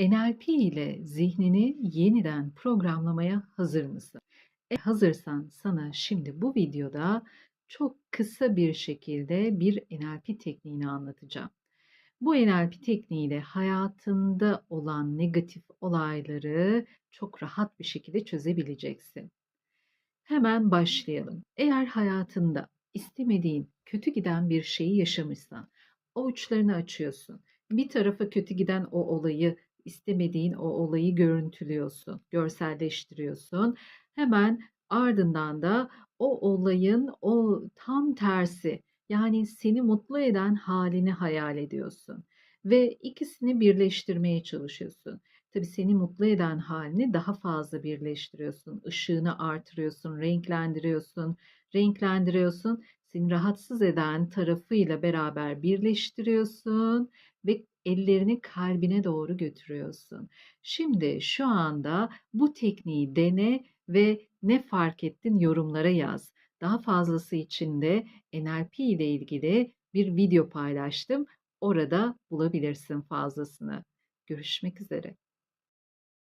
NLP ile zihnini yeniden programlamaya hazır mısın? E, hazırsan sana şimdi bu videoda çok kısa bir şekilde bir NLP tekniğini anlatacağım. Bu NLP tekniğiyle hayatında olan negatif olayları çok rahat bir şekilde çözebileceksin. Hemen başlayalım. Eğer hayatında istemediğin, kötü giden bir şeyi yaşamışsan, o uçlarını açıyorsun. Bir tarafa kötü giden o olayı, istemediğin o olayı görüntülüyorsun, görselleştiriyorsun. Hemen ardından da o olayın o tam tersi, yani seni mutlu eden halini hayal ediyorsun ve ikisini birleştirmeye çalışıyorsun. Tabii seni mutlu eden halini daha fazla birleştiriyorsun. Işığını artırıyorsun, renklendiriyorsun, renklendiriyorsun. Seni rahatsız eden tarafıyla beraber birleştiriyorsun ve ellerini kalbine doğru götürüyorsun. Şimdi şu anda bu tekniği dene ve ne fark ettin yorumlara yaz. Daha fazlası için de NLP ile ilgili bir video paylaştım. Orada bulabilirsin fazlasını. Görüşmek üzere.